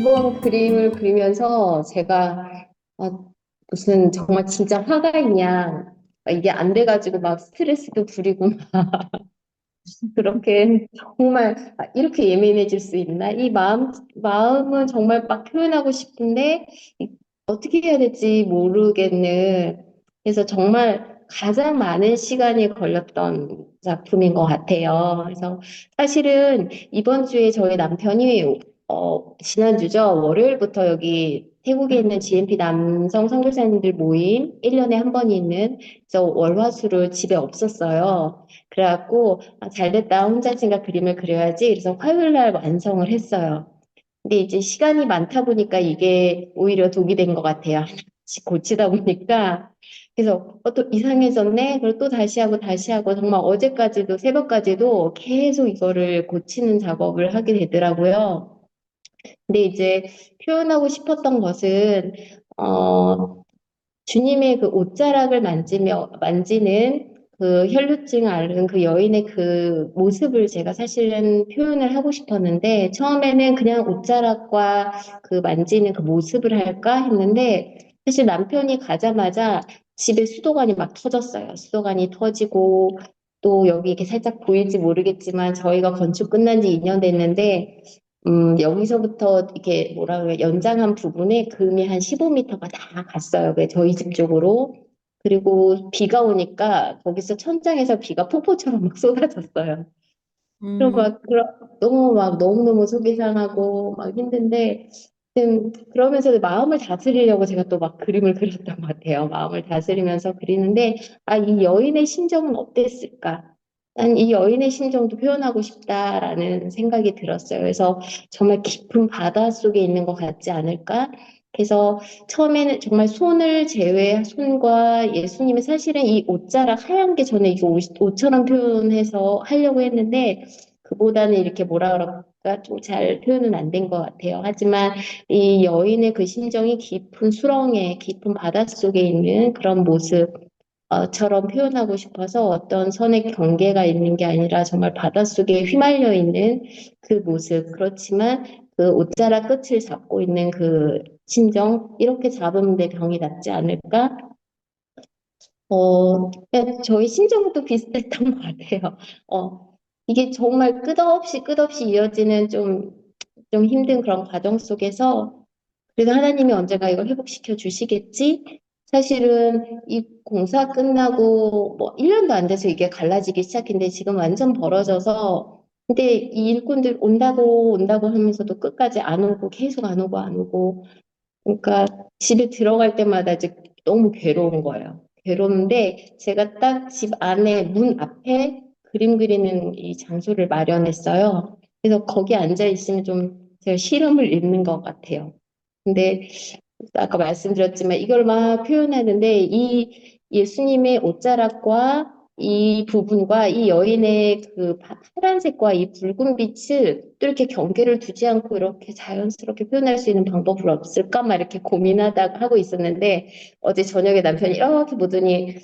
이번 그림을 그리면서 제가 아, 무슨 정말 진짜 화가 있냐 아, 이게 안 돼가지고 막 스트레스도 부리고 막 그렇게 정말 아, 이렇게 예민해질 수 있나? 이 마음 마음은 정말 막 표현하고 싶은데 이- 어떻게 해야 될지 모르겠는 그래서 정말 가장 많은 시간이 걸렸던 작품인 것 같아요. 그래서 사실은 이번 주에 저희 남편이 어, 지난주죠. 월요일부터 여기 태국에 있는 GMP 남성 선교사님들 모임 1년에 한 번 있는 그래서 월화수를 집에 없었어요. 그래갖고 아, 잘 됐다. 혼자 생각 그림을 그려야지. 그래서 화요일 날 완성을 했어요. 근데 이제 시간이 많다 보니까 이게 오히려 독이 된 것 같아요. 고치다 보니까. 그래서 어, 또 이상해졌네. 그리고 또 다시 하고 다시 하고 정말 어제까지도 새벽까지도 계속 이거를 고치는 작업을 하게 되더라고요. 근데 이제 표현하고 싶었던 것은 어, 주님의 그 옷자락을 만지며 만지는 그 혈루증 앓은 그 여인의 그 모습을 제가 사실은 표현을 하고 싶었는데 처음에는 그냥 옷자락과 그 만지는 그 모습을 할까 했는데 사실 남편이 가자마자 집에 수도관이 막 터졌어요. 수도관이 터지고 또 여기 이렇게 살짝 보일지 모르겠지만 저희가 건축 끝난 지 2년 됐는데 음, 여기서부터 이렇게 뭐라 그래, 연장한 부분에 금이 한 15m가 다 갔어요. 그 저희 집 쪽으로. 그리고 비가 오니까 거기서 천장에서 비가 폭포처럼 막 쏟아졌어요. 음, 막, 그러, 너무 막, 너무너무 속이 상하고 막 힘든데, 음, 그러면서 마음을 다스리려고 제가 또 막 그림을 그렸던 것 같아요. 마음을 다스리면서 그리는데, 아, 이 여인의 심정은 어땠을까? 난 이 여인의 심정도 표현하고 싶다라는 생각이 들었어요. 그래서 정말 깊은 바다 속에 있는 것 같지 않을까? 그래서 처음에는 정말 손을 제외, 손과 예수님의 사실은 이 옷자락 하얀 게 저는 이거 옷, 옷처럼 표현해서 하려고 했는데, 그보다는 이렇게 뭐라 그럴까 좀 잘 표현은 안 된 것 같아요. 하지만 이 여인의 그 심정이 깊은 수렁에 깊은 바닷 속에 있는 그런 모습 처럼 표현하고 싶어서 어떤 선의 경계가 있는 게 아니라 정말 바닷속에 휘말려 있는 그 모습. 그렇지만 그 옷자락 끝을 잡고 있는 그 심정 이렇게 잡으면 내 병이 낫지 않을까? 어, 그냥 저희 심정도 비슷했던 것 같아요. 어, 이게 정말 끝없이 끝없이 이어지는 좀, 좀 힘든 그런 과정 속에서 그래도 하나님이 언젠가 이걸 회복시켜 주시겠지? 사실은 이 공사 끝나고 뭐 1년도 안 돼서 이게 갈라지기 시작했는데 지금 완전 벌어져서 근데 이 일꾼들 온다고 온다고 하면서도 끝까지 안 오고 계속 안 오고 안 오고 그러니까 집에 들어갈 때마다 이제 너무 괴로운 거예요. 괴로운데 제가 딱 집 안에 문 앞에 그림 그리는 이 장소를 마련했어요. 그래서 거기 앉아 있으면 좀 제가 시름을 읽는 것 같아요. 근데 아까 말씀드렸지만 이걸 막 표현하는데 이 예수님의 옷자락과 이 부분과 이 여인의 그 파- 파란색과 이 붉은 빛을 또 이렇게 경계를 두지 않고 이렇게 자연스럽게 표현할 수 있는 방법은 없을까? 막 이렇게 고민하다가 하고 있었는데 어제 저녁에 남편이 이렇게 보더니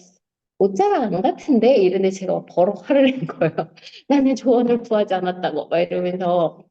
옷자락 안 같은데? 이러는데 제가 버럭 화를 낸 거예요. 나는 조언을 구하지 않았다고 막 이러면서 또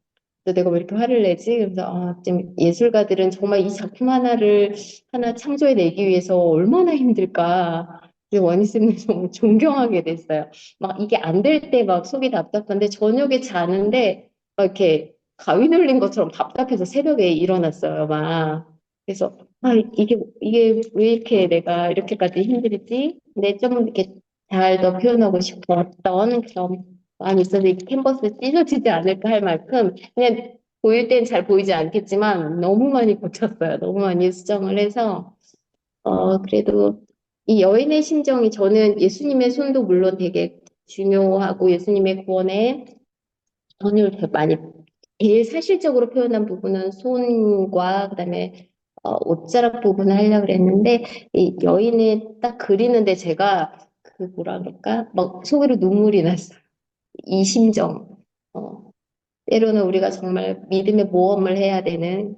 내가 왜 이렇게 화를 내지? 그래서 아, 좀 예술가들은 정말 이 작품 하나를 하나 창조해내기 위해서 얼마나 힘들까. 원희쌤을 좀 존경하게 됐어요. 막 이게 안 될 때 막 속이 답답한데 저녁에 자는데 막 이렇게 가위 눌린 것처럼 답답해서 새벽에 일어났어요. 막 그래서 아 이게 이게 왜 이렇게 내가 이렇게까지 힘들지? 근데 좀 이렇게 잘 더 표현하고 싶었던 그런 마음이 있어서 이 캔버스에 찢어지지 않을까 할 만큼 그냥 보일 땐 잘 보이지 않겠지만 너무 많이 고쳤어요. 너무 많이 수정을 해서 어 그래도 이 여인의 심정이 저는 예수님의 손도 물론 되게 중요하고 예수님의 구원에 전율 되게 많이 제일 사실적으로 표현한 부분은 손과 그다음에 어, 옷자락 부분을 하려고 그랬는데 이 여인을 딱 그리는데 제가 그 뭐라 그럴까 막 속으로 눈물이 났어요. 이 심정. 어, 때로는 우리가 정말 믿음의 모험을 해야 되는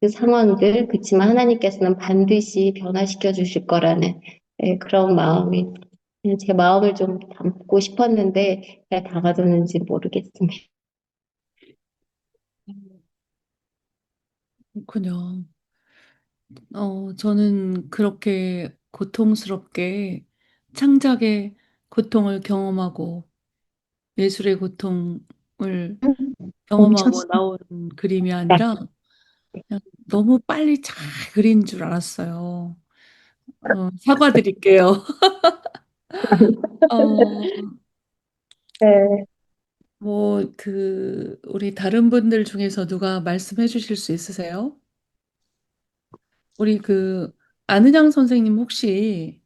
그 상황들, 그치만 하나님께서는 반드시 변화시켜 주실 거라는 예, 그런 마음이 그냥 제 마음을 좀 담고 싶었는데 잘 담아뒀는지 모르겠습니다. 그렇군요. 어, 저는 그렇게 고통스럽게 창작의 고통을 경험하고 예술의 고통을 경험하고 멈췄어. 나온 그림이 아니라 그냥 너무 빨리 잘 그린 줄 알았어요. 어, 사과드릴게요. 어, 네. 뭐, 그, 우리 다른 분들 중에서 누가 말씀해 주실 수 있으세요? 우리 그, 안은양 선생님 혹시,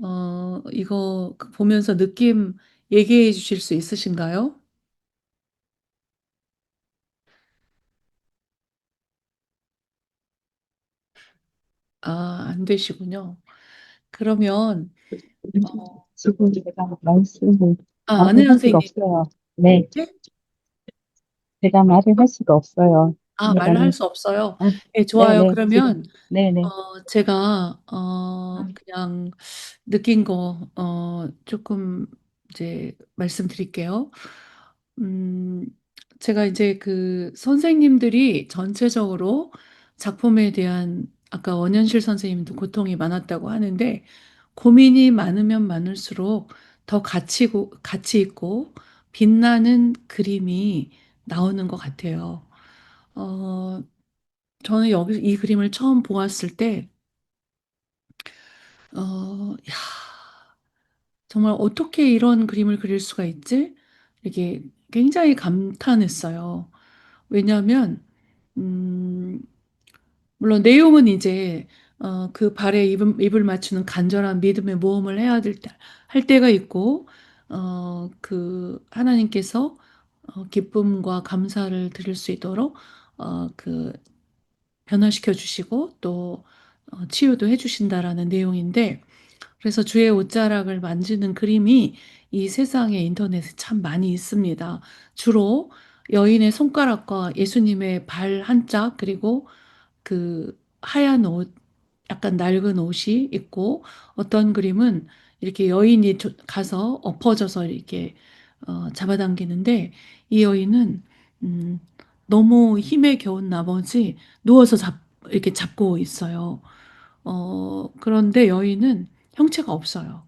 어, 이거 보면서 느낌 얘기해 주실 수 있으신가요? 아, 안 되시군요. 그러면, 어, 지금 제가 말씀을 아, 말을 안은양 할 수가 선생님, 없어요. 네, 네? 제가 말을 할 수가 없어요. 아, 말을 할 그러니까는 수 없어요. 아, 네, 네, 좋아요. 네, 지금 그러면, 네, 네. 어, 제가, 어, 아, 그냥 느낀 거, 어, 조금 이제 말씀드릴게요. 음, 제가 이제 그 선생님들이 전체적으로 작품에 대한 아까 원현실 선생님도 고통이 많았다고 하는데 고민이 많으면 많을수록 더 가치고, 가치 있고 빛나는 그림이 나오는 것 같아요. 어, 저는 여기 이 그림을 처음 보았을 때, 어, 야, 정말 어떻게 이런 그림을 그릴 수가 있지? 이게 굉장히 감탄했어요. 왜냐하면, 음, 물론 내용은 이제, 어, 그 발에 입을, 입을 맞추는 간절한 믿음의 모험을 해야 될 때, 할 때가 있고, 어, 그 하나님께서 어, 기쁨과 감사를 드릴 수 있도록, 어, 그 변화시켜 주시고 또 어, 치유도 해 주신다라는 내용인데 그래서 주의 옷자락을 만지는 그림이 이 세상에 인터넷에 참 많이 있습니다. 주로 여인의 손가락과 예수님의 발 한 짝 그리고 그 하얀 옷, 약간 낡은 옷이 있고 어떤 그림은 이렇게 여인이 조- 가서 엎어져서 이렇게 어, 잡아당기는데 이 여인은 음, 너무 힘에 겨운 나머지 누워서 잡, 이렇게 잡고 있어요. 어, 그런데 여인은 형체가 없어요.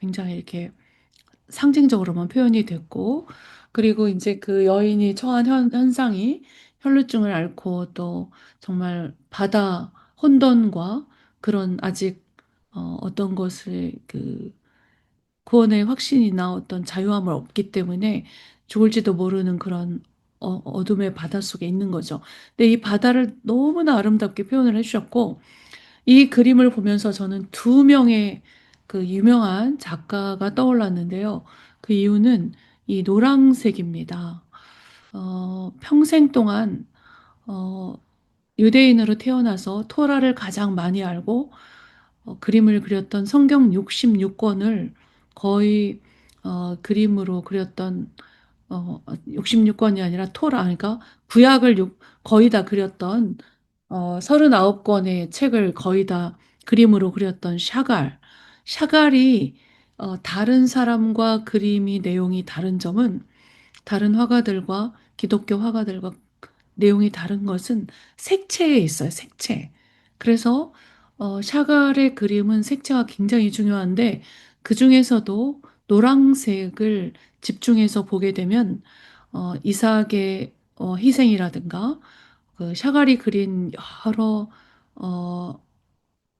굉장히 이렇게 상징적으로만 표현이 됐고, 그리고 이제 그 여인이 처한 현, 현상이 혈루증을 앓고 또 정말 바다 혼돈과 그런 아직 어, 어떤 것을 그 구원의 확신이나 어떤 자유함을 없기 때문에 죽을지도 모르는 그런 어, 어둠의 바다 속에 있는 거죠. 근데 이 바다를 너무나 아름답게 표현을 해주셨고, 이 그림을 보면서 저는 두 명의 그 유명한 작가가 떠올랐는데요. 그 이유는 이 노란색입니다. 어, 평생 동안 어, 유대인으로 태어나서 토라를 가장 많이 알고 어, 그림을 그렸던 성경 66권을 거의 어, 그림으로 그렸던 어, 66권이 아니라 토라, 그러니까 구약을 육- 거의 다 그렸던 어, 39권의 책을 거의 다 그림으로 그렸던 샤갈. 샤갈이 어, 다른 사람과 그림이 내용이 다른 점은 다른 화가들과 기독교 화가들과 내용이 다른 것은 색채에 있어요, 색채. 그래서 어, 샤갈의 그림은 색채가 굉장히 중요한데 그 중에서도 노란색을 집중해서 보게 되면 어, 이삭의 어, 희생이라든가 그 샤갈이 그린 여러 어,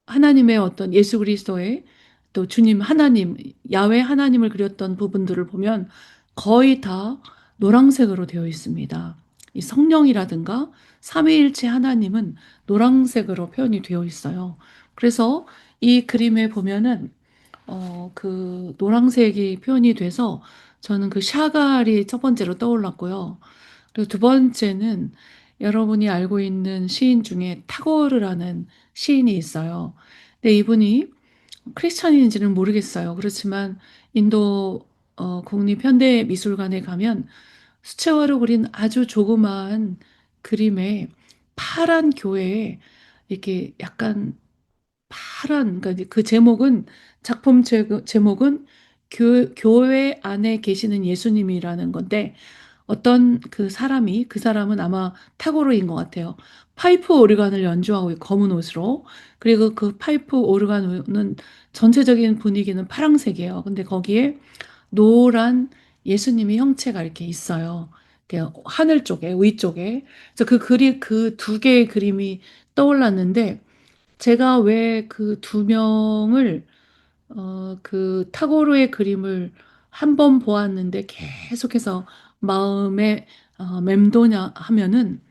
하나님의 어떤 예수 그리스도의 또 주님 하나님 야외 하나님을 그렸던 부분들을 보면 거의 다 노란색으로 되어 있습니다. 이 성령이라든가 삼위일체 하나님은 노란색으로 표현이 되어 있어요. 그래서 이 그림에 보면은 어, 그 노란색이 표현이 돼서 저는 그 샤갈이 첫 번째로 떠올랐고요. 그리고 두 번째는 여러분이 알고 있는 시인 중에 타고르라는 시인이 있어요. 근데 이분이 크리스천인지는 모르겠어요. 그렇지만 인도 어, 국립현대미술관에 가면 수채화로 그린 아주 조그마한 그림에 파란 교회에 이렇게 약간 파란 그러니까 그 제목은 작품 제, 제목은 교, 교회 안에 계시는 예수님이라는 건데 어떤 그 사람이 그 사람은 아마 타고로인 것 같아요. 파이프 오르간을 연주하고 검은 옷으로 그리고 그 파이프 오르간은 전체적인 분위기는 파랑색이에요. 근데 거기에 노란 예수님의 형체가 이렇게 있어요. 하늘 쪽에 위쪽에 그래서 그 그림 그두 개의 그림이 떠올랐는데 제가 왜 그 두 명을 어, 그 타고르의 그림을 한 번 보았는데 계속해서 마음에 어, 맴도냐 하면은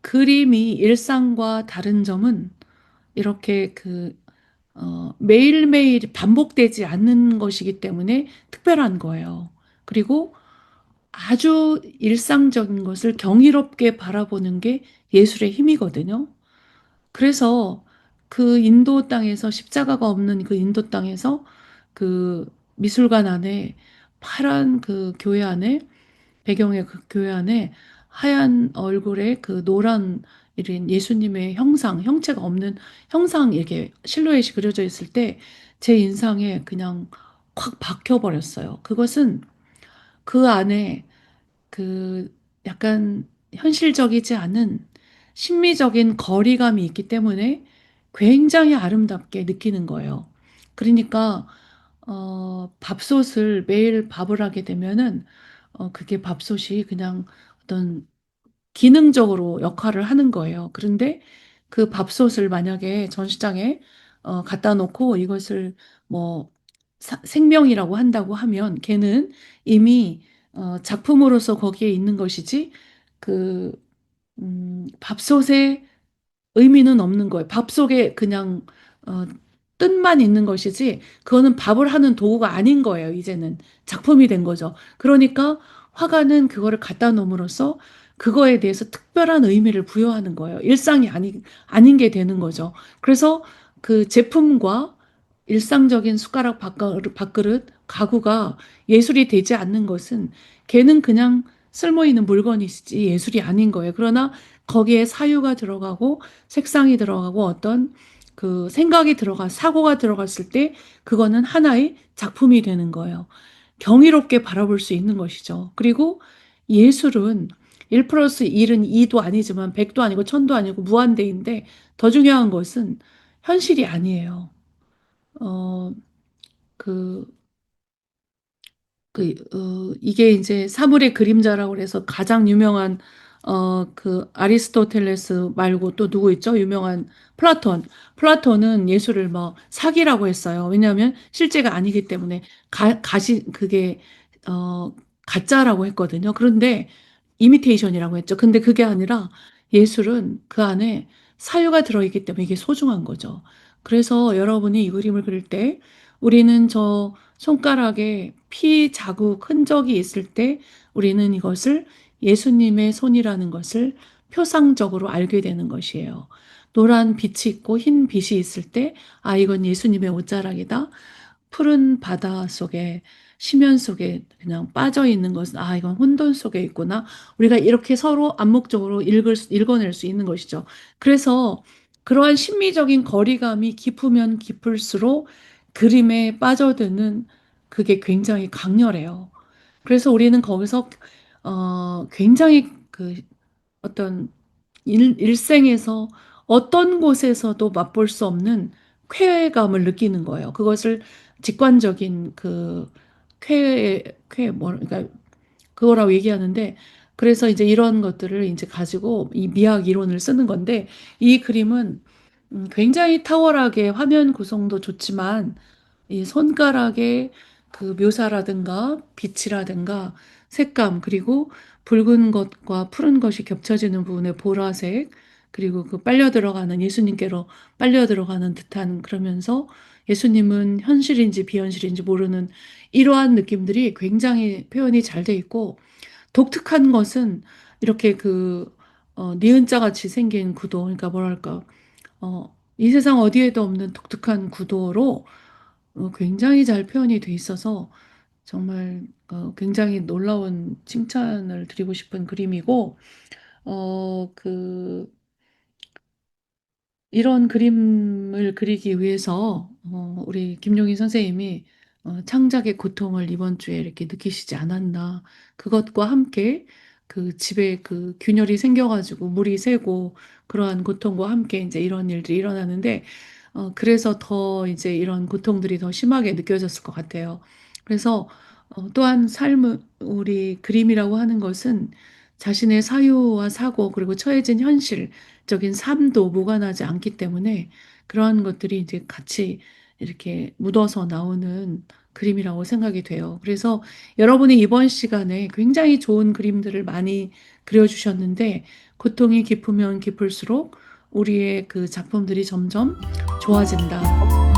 그림이 일상과 다른 점은 이렇게 그 어, 매일매일 반복되지 않는 것이기 때문에 특별한 거예요. 그리고 아주 일상적인 것을 경이롭게 바라보는 게 예술의 힘이거든요. 그래서 그 인도 땅에서 십자가가 없는 그 인도 땅에서 그 미술관 안에 파란 그 교회 안에 배경의 그 교회 안에 하얀 얼굴에 그 노란 이런 예수님의 형상, 형체가 없는 형상 이렇게 실루엣이 그려져 있을 때 제 인상에 그냥 확 박혀 버렸어요. 그것은 그 안에 그 약간 현실적이지 않은 심미적인 거리감이 있기 때문에 굉장히 아름답게 느끼는 거예요. 그러니까 어, 밥솥을 매일 밥을 하게 되면은 어, 그게 밥솥이 그냥 어떤 기능적으로 역할을 하는 거예요. 그런데 그 밥솥을 만약에 전시장에 어, 갖다 놓고 이것을 뭐 사- 생명이라고 한다고 하면 걔는 이미 어, 작품으로서 거기에 있는 것이지 그 음, 밥솥에 의미는 없는 거예요. 밥 속에 그냥 어, 뜻만 있는 것이지 그거는 밥을 하는 도구가 아닌 거예요. 이제는 작품이 된 거죠. 그러니까 화가는 그거를 갖다 놓음으로써 그거에 대해서 특별한 의미를 부여하는 거예요. 일상이 아니, 아닌 게 되는 거죠. 그래서 그 제품과 일상적인 숟가락 밥그릇, 가구가 예술이 되지 않는 것은 걔는 그냥 쓸모 있는 물건이지 예술이 아닌 거예요. 그러나 거기에 사유가 들어가고 색상이 들어가고 어떤 그 생각이 들어가 사고가 들어갔을 때 그거는 하나의 작품이 되는 거예요. 경이롭게 바라볼 수 있는 것이죠. 그리고 예술은 1 플러스 1은 2도 아니지만 100도 아니고 1000도 아니고 무한대인데 더 중요한 것은 현실이 아니에요. 어, 그, 그, 어, 이게 이제 사물의 그림자라고 그래서 가장 유명한 어, 그 아리스토텔레스 말고 또 누구 있죠? 유명한 플라톤. 플라톤은 예술을 뭐 사기라고 했어요. 왜냐하면 실제가 아니기 때문에 가, 가시 그게 어, 가짜라고 했거든요. 그런데 이미테이션이라고 했죠. 근데 그게 아니라 예술은 그 안에 사유가 들어있기 때문에 이게 소중한 거죠. 그래서 여러분이 이 그림을 그릴 때 우리는 저 손가락에 피 자국 흔적이 있을 때 우리는 이것을 예수님의 손이라는 것을 표상적으로 알게 되는 것이에요. 노란 빛이 있고 흰 빛이 있을 때, 아, 이건 예수님의 옷자락이다. 푸른 바다 속에, 심연 속에 그냥 빠져 있는 것은, 아, 이건 혼돈 속에 있구나. 우리가 이렇게 서로 암묵적으로 읽을, 수- 읽어낼 수 있는 것이죠. 그래서 그러한 심미적인 거리감이 깊으면 깊을수록 그림에 빠져드는 그게 굉장히 강렬해요. 그래서 우리는 거기서 어, 굉장히 그 어떤 일, 일생에서 어떤 곳에서도 맛볼 수 없는 쾌감을 느끼는 거예요. 그것을 직관적인 그 쾌, 쾌, 뭐, 그러니까 그거라고 얘기하는데, 그래서 이제 이런 것들을 이제 가지고 이 미학 이론을 쓰는 건데, 이 그림은 음, 굉장히 탁월하게 화면 구성도 좋지만, 이 손가락의 그 묘사라든가 빛이라든가 색감 그리고 붉은 것과 푸른 것이 겹쳐지는 부분의 보라색 그리고 그 빨려 들어가는 예수님께로 빨려 들어가는 듯한 그러면서 예수님은 현실인지 비현실인지 모르는 이러한 느낌들이 굉장히 표현이 잘 돼 있고 독특한 것은 이렇게 그 어, 니은자 같이 생긴 구도 그러니까 뭐랄까 어, 이 세상 어디에도 없는 독특한 구도로 어, 굉장히 잘 표현이 돼 있어서 정말 어, 굉장히 놀라운 칭찬을 드리고 싶은 그림이고, 어, 그, 이런 그림을 그리기 위해서, 어, 우리 김용희 선생님이 어 창작의 고통을 이번 주에 이렇게 느끼시지 않았나. 그것과 함께 그 집에 그 균열이 생겨 가지고 물이 새고 그러한 고통과 함께 인제 이런 일들이 일어나는데 어 그래서 더 이제 이런 고통들이 더 심하게 느껴졌을 것 같아요. 그래서 어 또한 삶을 우리 그림이라고 하는 것은 자신의 사유와 사고 그리고 처해진 현실적인 삶도 무관하지 않기 때문에 그러한 것들이 이제 같이 이렇게 묻어서 나오는 그림이라고 생각이 돼요. 그래서 여러분이 이번 시간에 굉장히 좋은 그림들을 많이 그려 주셨는데 고통이 깊으면 깊을수록 우리의 그 작품들이 점점 좋아진다.